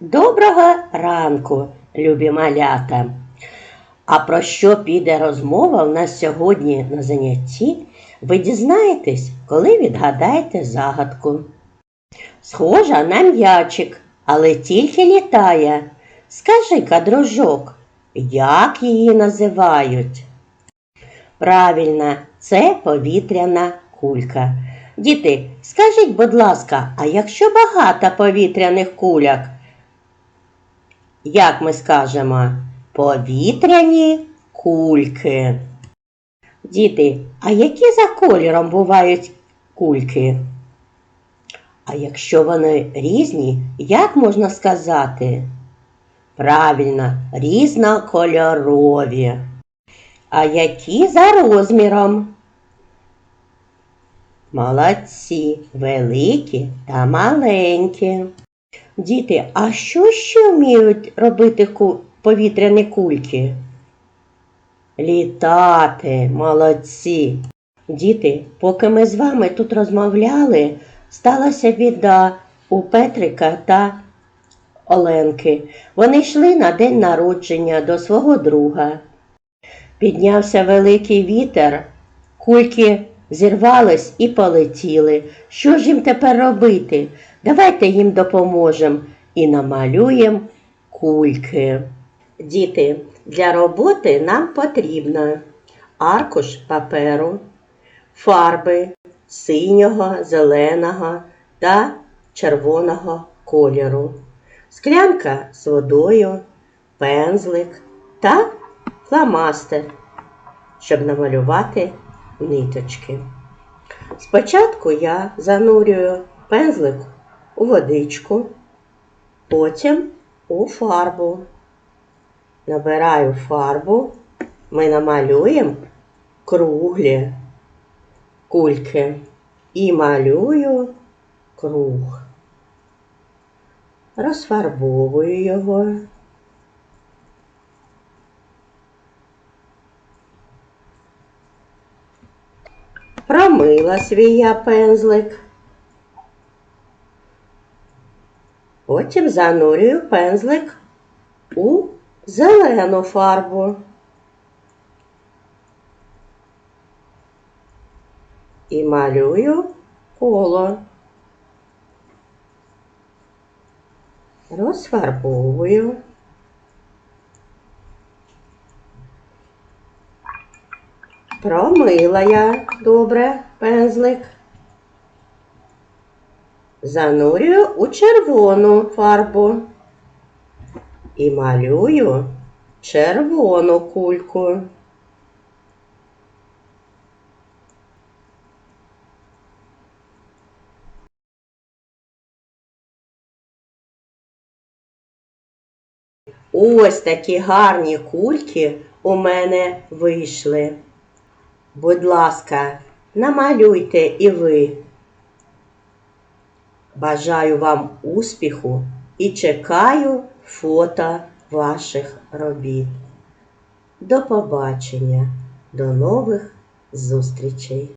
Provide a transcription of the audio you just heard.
Доброго ранку, любі малята! А про що піде розмова у нас сьогодні на занятті, ви дізнаєтесь, коли відгадаєте загадку. Схожа на м'ячик, але тільки літає. Скажи-ка, дружок, як її називають? Правильно, це повітряна кулька. Діти, скажіть, будь ласка, а якщо багато повітряних куляк, як ми скажемо, повітряні кульки. Діти, а які за кольором бувають кульки? А якщо вони різні, як можна сказати? Правильно, різнокольорові. А які за розміром? Молодці, великі та маленькі. Діти, а що ще вміють робити повітряні кульки? Літати, молодці. Діти, поки ми з вами тут розмовляли, сталася біда у Петрика та Оленки. Вони йшли на день народження до свого друга. Піднявся великий вітер, кульки зірвались і полетіли. Що ж їм тепер робити? Давайте їм допоможемо і намалюємо кульки. Діти, для роботи нам потрібно аркуш паперу, фарби синього, зеленого та червоного кольору, склянка з водою, пензлик та фломастер, щоб намалювати ниточки. Спочатку я занурюю пензлик у водичку, потім у фарбу. Набираю фарбу, ми намалюємо круглі кульки і малюю круг. Розфарбовую його. Промила свій я пензлик. Потім занурюю пензлик у зелену фарбу. І малюю коло. Розфарбовую. Промила я добре пензлик. Занурюю у червону фарбу і малюю червону кульку. Ось такі гарні кульки у мене вийшли. Будь ласка, намалюйте і ви. Бажаю вам успіху і чекаю фото ваших робіт. До побачення, до нових зустрічей!